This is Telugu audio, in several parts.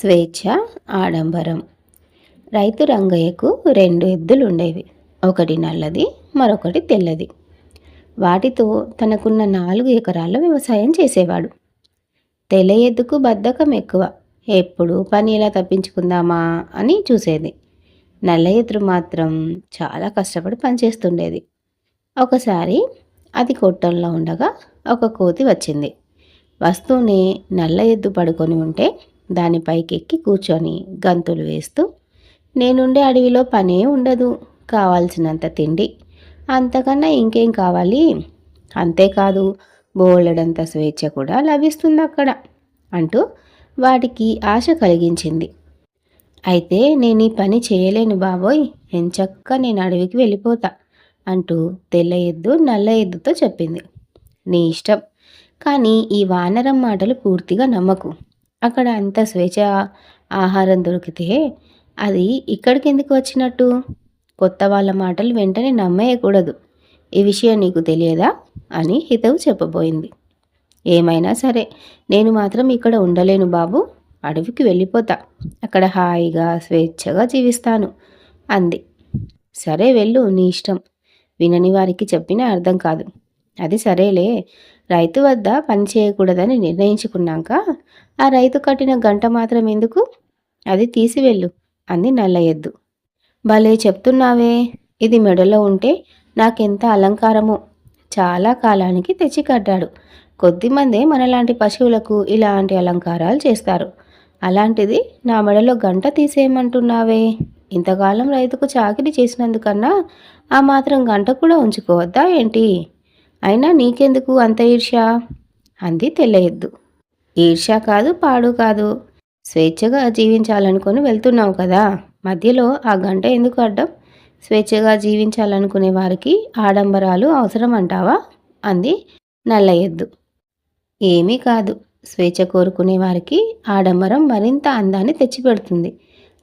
స్వేచ్ఛ ఆడంబరం. రైతు రంగయ్యకు రెండు ఎద్దులు ఉండేవి ఒకటి నల్లది మరొకటి తెల్లది. వాటితో తనకున్న నాలుగు ఎకరాల వ్యవసాయం చేసేవాడు. తెల్ల ఎద్దుకు బద్ధకం ఎక్కువ. ఎప్పుడు పని ఎలా తప్పించుకుందామా అని చూసేది. నల్ల ఎద్దు మాత్రం చాలా కష్టపడి పనిచేస్తుండేది. ఒకసారి అది కొట్టంలో ఉండగా ఒక కోతి వచ్చింది. వస్తూనే నల్ల ఎద్దు పడుకొని ఉంటే దానిపైకి ఎక్కి కూర్చొని గంతులు వేస్తూ నేనుండే అడవిలో పనే ఉండదు కావాల్సినంత తిండి. అంతకన్నా ఇంకేం కావాలి? అంతేకాదు బోలెడంత స్వేచ్ఛ కూడా లభిస్తుంది అక్కడ అంటూ వాటికి ఆశ కలిగించింది. అయితే నేను ఈ పని చేయలేను బాబోయ్ ఎంచక్క నేను అడవికి వెళ్ళిపోతా అంటూ తెల్ల ఎద్దు నల్ల ఎద్దుతో చెప్పింది. నీ ఇష్టం కానీ ఈ వానరం మాటలు పూర్తిగా నమ్మకు. అక్కడ అంత స్వేచ్ఛ ఆహారం దొరికితే అది ఇక్కడికి ఎందుకు వచ్చినట్టు? కొత్త వాళ్ళ మాటలు వెంటనే నమ్మేయకూడదు. ఈ విషయం నీకు తెలియదా? అని హితవు చెప్పబోయింది. ఏమైనా సరే నేను మాత్రం ఇక్కడ ఉండలేను బాబు. అడవికి వెళ్ళిపోతా. అక్కడ హాయిగా స్వేచ్ఛగా జీవిస్తాను అంది. సరే వెళ్ళు నీ ఇష్టం. వినని వారికి చెప్పినా అర్థం కాదు. అది సరేలే రైతు వద్ద పని చేయకూడదని నిర్ణయించుకున్నాక ఆ రైతు కట్టిన గంట మాత్రం ఎందుకు? అది తీసివెళ్ళు అంది నల్లయ్యద్దు. భలే చెప్తున్నావే ఇది మెడలో ఉంటే నాకెంత అలంకారము. చాలా కాలానికి తెచ్చి కట్టాడు. కొద్దిమందే మనలాంటి పశువులకు ఇలాంటి అలంకారాలు చేస్తారు. అలాంటిది నా మెడలో గంట తీసేయమంటున్నావే. ఇంతకాలం రైతుకు చాకిరి చేసినందుకన్నా ఆ మాత్రం గంట కూడా ఉంచుకోవద్దా ఏంటి? అయినా నీకెందుకు అంత ఈర్ష్య? అంది తెల్లయద్దు. ఈర్ష్య కాదు పాడు కాదు. స్వేచ్ఛగా జీవించాలనుకుని వెళ్తున్నావు కదా? మధ్యలో ఆ గంట ఎందుకు అడ్డం? స్వేచ్ఛగా జీవించాలనుకునే వారికి ఆడంబరాలు అవసరం అంటావా అంది నల్ల ఎద్దు ఏమీ కాదు. స్వేచ్ఛ కోరుకునే వారికి ఆడంబరం మరింత అందాన్ని తెచ్చిపెడుతుంది.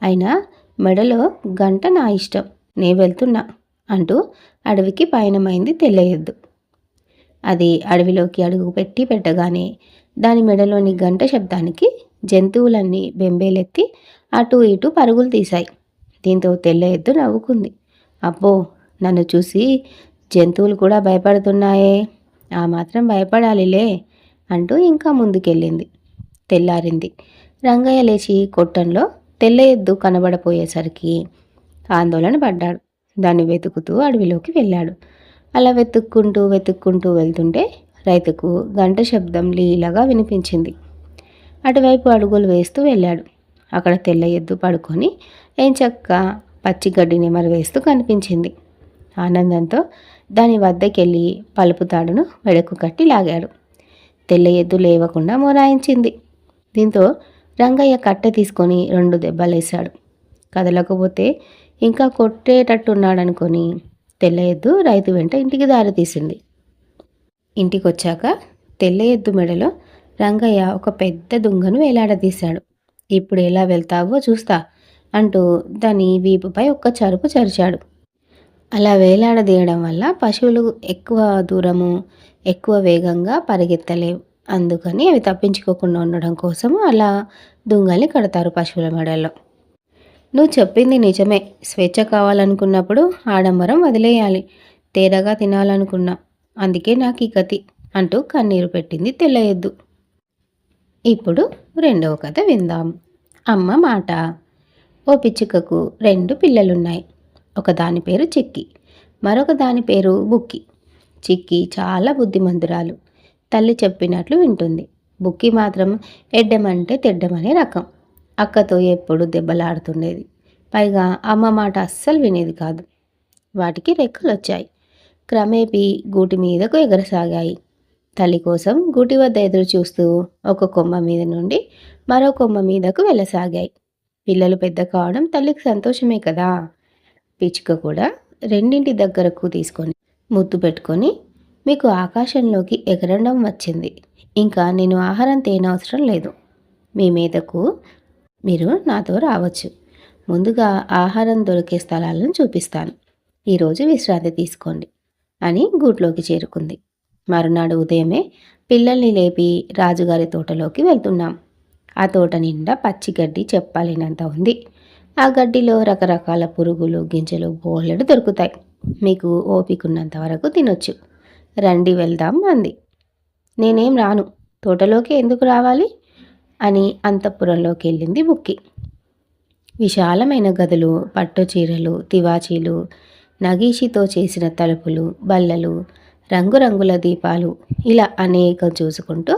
అయినా మెడలో గంట నా ఇష్టం. నే వెళ్తున్నా అంటూ అడవికి పయనమైంది తెలియద్దు అది అడవిలోకి అడుగు పెట్టి పెట్టగానే దాని మెడలోని గంట శబ్దానికి జంతువులన్నీ బెంబేలెత్తి అటు ఇటు పరుగులు తీశాయి. దీంతో తెల్ల ఎద్దు నవ్వుకుంది. అబ్బో నన్ను చూసి జంతువులు కూడా భయపడుతున్నాయే. ఆ మాత్రం భయపడాలిలే అంటూ ఇంకా ముందుకెళ్ళింది. తెల్లారింది. రంగయ్య లేచి కొట్టంలో తెల్ల ఎద్దు కనబడపోయేసరికి ఆందోళన పడ్డాడు. దాన్ని వెతుకుతూ అడవిలోకి వెళ్ళాడు. అలా వెతుక్కుంటూ వెతుక్కుంటూ వెళ్తుంటే రైతుకు గంట శబ్దం లీలగా వినిపించింది. అటువైపు అడుగులు వేస్తూ వెళ్ళాడు. అక్కడ తెల్ల ఎద్దు పడుకొని ఏం చక్క పచ్చి గడ్డిని వేస్తూ కనిపించింది. ఆనందంతో దాని వద్దకెళ్ళి పలుపు తాడును మెడకు కట్టి లాగాడు. తెల్ల ఎద్దు లేవకుండా మొరాయించింది. దీంతో రంగయ్య కట్టె తీసుకొని రెండు దెబ్బలేశాడు. కదలకపోతే ఇంకా కొట్టేటట్టున్నాడనుకొని తెల్ల ఎద్దు రైతు వెంట ఇంటికి దారి తీసింది. ఇంటికొచ్చాక తెల్ల ఎద్దు మెడలో రంగయ్య ఒక పెద్ద దుంగను వేలాడదీశాడు. ఇప్పుడు ఎలా వెళ్తావో చూస్తా అంటూ దాని వీపుపై ఒక్క చరుపు చరిచాడు. అలా వేలాడదీయడం వల్ల పశువులు ఎక్కువ దూరము ఎక్కువ వేగంగా పరిగెత్తలేవు. అందుకని అవి తప్పించుకోకుండా ఉండడం కోసము అలా దుంగల్ని కడతారు పశువుల మెడల్లో. నువ్వు చెప్పింది నిజమే. స్వేచ్ఛ కావాలనుకున్నప్పుడు ఆడంబరం వదిలేయాలి. తేరగా తినాలనుకున్నా. అందుకే నాకు ఈ గతి అంటూ కన్నీరు పెట్టింది తెల్లయద్దు. ఇప్పుడు రెండవ కథ విందాం. అమ్మ మాట. ఓ పిచ్చుకకు రెండు పిల్లలున్నాయి. ఒక దాని పేరు చిక్కి. మరొక దాని పేరు బుక్కి. చిక్కి చాలా బుద్ధిమంతురాలు. తల్లి చెప్పినట్లు వింటుంది. బుక్కి మాత్రం ఎడ్డమంటే తెడ్డమనే రకం. అక్కతో ఎప్పుడు దెబ్బలాడుతుండేది. పైగా అమ్మ మాట అస్సలు వినేది కాదు. వాటికి రెక్కలు వచ్చాయి క్రమేపీ గూటి మీదకు ఎగరసాగాయి. తల్లి కోసం గూటి వద్ద ఎదురు చూస్తూ ఒక కొమ్మ మీద నుండి మరో కొమ్మ మీదకు వెళ్ళసాగాయి. పిల్లలు పెద్ద కావడం తల్లికి సంతోషమే కదా! పిచ్చుక కూడా రెండింటి దగ్గరకు తీసుకొని ముద్దు పెట్టుకొని మీకు ఆకాశంలోకి ఎగరడం వచ్చింది. ఇంకా నేను ఆహారం తేనవసరం లేదు. మీ మీదకు మీరు నాతో రావచ్చు. ముందుగా ఆహారం దొరికే స్థలాలను చూపిస్తాను. ఈరోజు విశ్రాంతి తీసుకోండి అని గూట్లోకి చేరుకుంది. మరునాడు ఉదయమే పిల్లల్ని లేపి రాజుగారి తోటలోకి వెళ్తున్నాం. ఆ తోట నిండా పచ్చి గడ్డి చెప్పలేనంత ఉంది. ఆ గడ్డిలో రకరకాల పురుగులు గింజలు బోలెడు దొరుకుతాయి. మీకు ఓపికన్నంత వరకు తినొచ్చు. రండి వెళ్దాం అంది. నేనేం రాను. తోటలోకి ఎందుకు రావాలి? అని అంతఃపురంలోకి వెళ్ళింది బుక్కి. విశాలమైన గదులు పట్టు చీరలు తివాచీలు నగీషితో చేసిన తలుపులు బల్లలు రంగురంగుల దీపాలు ఇలా అనేకం చూసుకుంటూ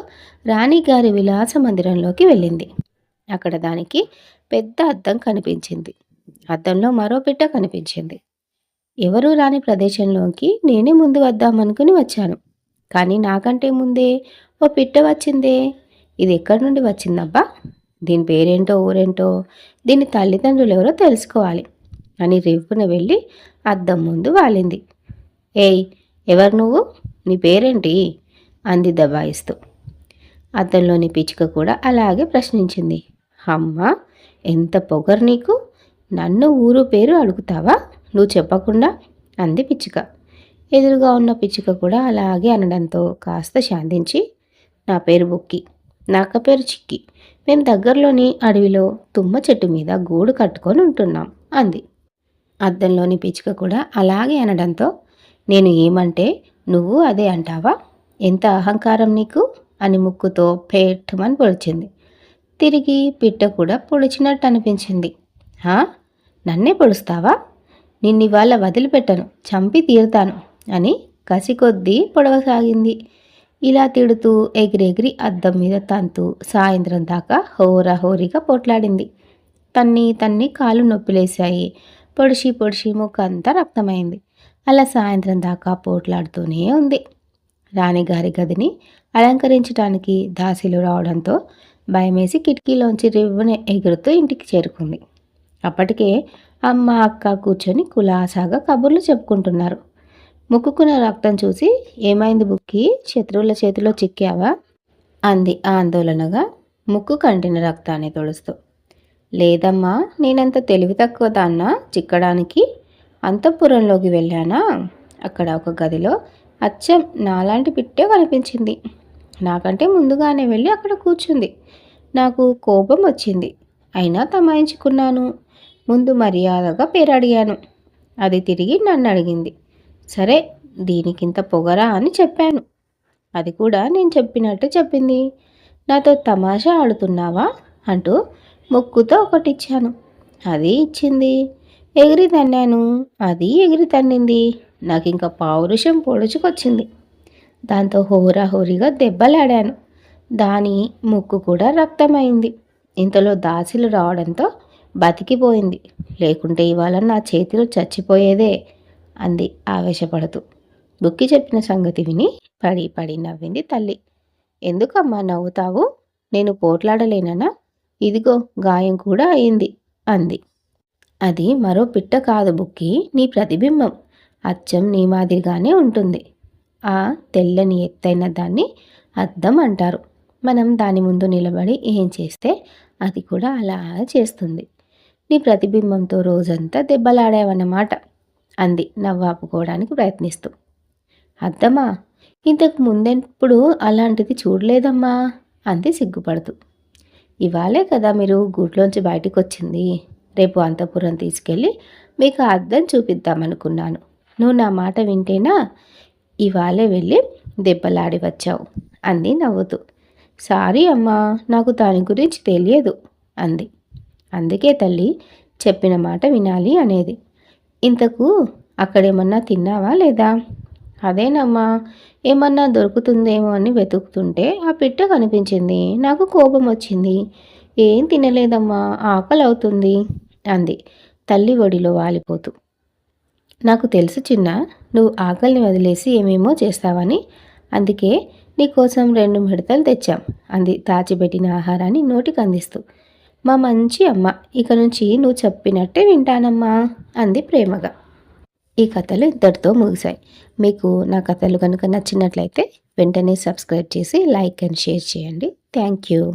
రాణిగారి విలాస మందిరంలోకి వెళ్ళింది. అక్కడ దానికి పెద్ద అద్దం కనిపించింది. అద్దంలో మరో పిట్ట కనిపించింది. ఎవరూ రాని ప్రదేశంలోకి నేనే ముందు వద్దామనుకుని వచ్చాను. కానీ నాకంటే ముందే ఓ పిట్ట వచ్చిందే? ఇది ఎక్కడి నుండి వచ్చిందబ్బా? దీని పేరేంటో ఊరేంటో? దీని తల్లిదండ్రులు ఎవరో తెలుసుకోవాలి. అని రేపున వెళ్ళి అద్దం ముందు వాలింది. ఏయ్ ఎవరు నువ్వు? నీ పేరేంటి? అంది దబాయిస్తూ. అద్దంలోని పిచ్చుక కూడా అలాగే ప్రశ్నించింది. అమ్మ ఎంత పొగరు నీకు? నన్ను ఊరు పేరు అడుగుతావా? నువ్వు చెప్పకుండా? అంది పిచ్చుక. ఎదురుగా ఉన్న పిచ్చుక కూడా అలాగే అనడంతో కాస్త శాంతించి నా పేరు బుక్కి. నాక పేరు చిక్కి. మేము దగ్గరలోని అడవిలో తుమ్మ చెట్టు మీద గూడు కట్టుకొని ఉంటున్నాం అంది. అద్దంలోని పిచ్చుక కూడా అలాగే అనడంతో నేను ఏమంటే నువ్వు అదే అంటావా? ఎంత అహంకారం నీకు? అని ముక్కుతో పేట్టమని పొడిచింది. తిరిగి పిట్ట కూడా పొడిచినట్టు అనిపించింది. హా? నన్నే పొడుస్తావా? నిన్నివాళ వదిలిపెట్టను చంపి తీరుతాను అని కసి కొద్దీ పొడవసాగింది. ఇలా తిడుతూ ఎగిరెగిరి అద్దం మీద తంతు సాయంత్రం దాకా హోరా హోరీగా పోట్లాడింది. తన్ని తన్ని కాలు నొప్పిలేశాయి. పొడిచి పొడిచి ముఖంతా రక్తమైంది. అలా సాయంత్రం దాకా పోట్లాడుతూనే ఉంది. రాణిగారి గదిని అలంకరించడానికి దాసిలు రావడంతో భయమేసి కిటికీలోంచి రివ్వున ఎగురుతూ ఇంటికి చేరుకుంది. అప్పటికే అమ్మ అక్క కూర్చొని కులాసాగా కబుర్లు చెప్పుకుంటున్నారు. ముక్కుకున్న రక్తం చూసి ఏమైంది బుక్కి? శత్రువుల చేతిలో చిక్కావా? అంది ఆందోళనగా ముక్కు కంటిన రక్తాన్ని తొలుస్తూ లేదమ్మా నేనంత తెలివి తక్కువ దాన్న చిక్కడానికి? అంతఃపురంలోకి వెళ్ళానా? అక్కడ ఒక గదిలో అచ్చం నాలాంటి పిట్టే కనిపించింది. నాకంటే ముందుగానే వెళ్ళి అక్కడ కూర్చుంది. నాకు కోపం వచ్చింది. అయినా తమాయించుకున్నాను. ముందు మర్యాదగా పేరు అడిగాను అది తిరిగి నన్ను అడిగింది. సరే దీనికింత పొగరా అని చెప్పాను. అది కూడా నేను చెప్పినట్టు చెప్పింది. నాతో తమాషా ఆడుతున్నావా? అంటూ ముక్కుతో ఒకటిచ్చాను. అది ఇచ్చింది. ఎగిరి తన్నాను. అది ఎగిరి తన్నింది. నాకు ఇంకా పౌరుషం పొడుచుకొచ్చింది. దాంతో హోరా హోరీగా దెబ్బలాడాను. దాని ముక్కు కూడా రక్తమైంది. ఇంతలో దాసిలు రావడంతో బతికిపోయింది. లేకుంటే ఇవాళ నా చేతిలో చచ్చిపోయేదే. అంది ఆవేశపడుతూ. బుక్కి చెప్పిన సంగతి విని పడి పడి నవ్వింది తల్లి. ఎందుకమ్మా నవ్వుతావు? నేను పోట్లాడలేనన్నా ఇదిగో గాయం కూడా అయింది అంది. అది మరో పిట్ట కాదు బుక్కి నీ ప్రతిబింబం. అచ్చం నీ మాదిరిగానే ఉంటుంది. ఆ తెల్లని ఎత్తైన దాన్ని అద్దం అంటారు. మనం దాని ముందు నిలబడి ఏం చేస్తే అది కూడా అలా చేస్తుంది. నీ ప్రతిబింబంతో రోజంతా దెబ్బలాడావన్నమాట. అంది నవ్వాపుకోవడానికి ప్రయత్నిస్తూ. అద్దమ్మా ఇంతకు ముందెప్పుడు అలాంటిది చూడలేదమ్మా అంది సిగ్గుపడుతూ. ఇవాళే కదా మీరు గూట్లోంచి బయటకు వచ్చింది రేపు అంతపురం తీసుకెళ్ళి మీకు అద్దం చూపిద్దామనుకున్నాను. నువ్వు నా మాట వింటేనా? ఇవాళే వెళ్ళి దెబ్బలాడి వచ్చావు అంది నవ్వుతూ. సారీ అమ్మా నాకు దాని గురించి తెలియదు అంది. అందుకే తల్లి చెప్పిన మాట వినాలి అనేది. ఇంతకు అక్కడేమన్నా తిన్నావా లేదా? అదేనమ్మా ఏమన్నా దొరుకుతుందేమో అని వెతుకుతుంటే ఆ పిట్ట కనిపించింది. నాకు కోపం వచ్చింది. ఏం తినలేదమ్మా ఆకలి అవుతుంది అంది. తల్లి ఒడిలో వాలిపోతూ. నాకు తెలుసు చిన్న నువ్వు ఆకలిని వదిలేసి ఏమేమో చేస్తావని. అందుకే నీకోసం రెండు మిడతలు తెచ్చాం అంది దాచిపెట్టిన ఆహారాన్ని నోటికి అందిస్తూ. మా మంచి అమ్మ ఇక నుంచి నువ్వు చెప్పినట్టే వింటానమ్మా అంది ప్రేమగా. ఈ కథలు ఇంతటితో ముగిశాయి. మీకు నా కథలు కనుక నచ్చినట్లయితే వెంటనే సబ్స్క్రైబ్ చేసి లైక్ అండ్ షేర్ చేయండి. Thank you.